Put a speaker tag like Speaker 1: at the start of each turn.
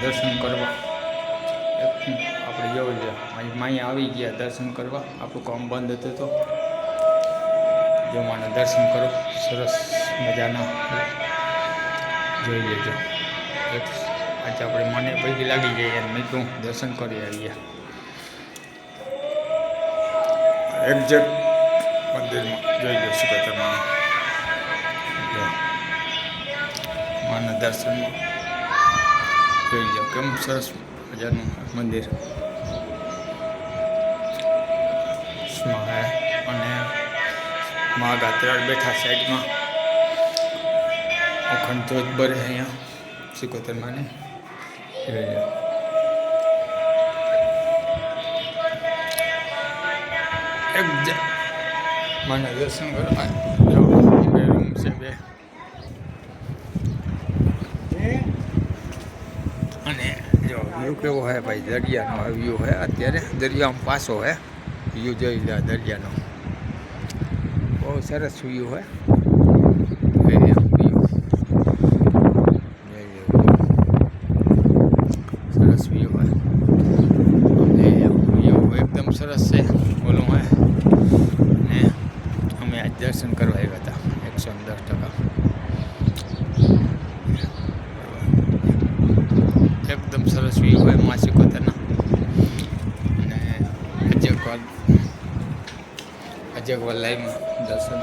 Speaker 1: દર્શન કરવા. આપણે જવું છે. અહીં માઅહીંયા આવી ગયા દર્શન કરવા. આપણું કામ બંધ હતું તો. જો માને દર્શન કરો. સરસ મજાના. જોઈ લેજો. આજે આપણે મને પૈકી લાગી જઈએ મેં કહું દર્શન કરી આવીએ. એક્ઝેક્ટ મંદિરમાં. જોઈ લો શું કહેતા માના દર્શનમાં જોઈ લો કેમ સરસ મજાનું મંદિર. અને મા ગાત્રાળ બેઠા સાઈડમાં. અખંડ ધ્વજ બરે અહીંયા. સિકોતર માને. જોઈ લો એક મને દર્શન કરવા. રૂમ છે બે. અને જો વ્યૂ કેવો હોય ભાઈ, દરિયાનો વ્યૂ હોય અત્યારે દરિયામાં પાસો હોય વ્યૂ જોઈ લે દરિયાનો. બહુ સરસ વ્યૂ હોય જોઈ લે view. જોઈ લે view. સરસ વ્યૂ હોય અને વ્યૂ એકદમ સરસ છે. ઓલું હોય ને અમે આજ દર્શન કરવા આવ્યા હતા. એકસો ને દસ ટકા. એકદમ સરસ વ્યૂ હોય માસી કોતરના અને અજયકવાલ અજયકવાલ લાઈવમાં દર્શન.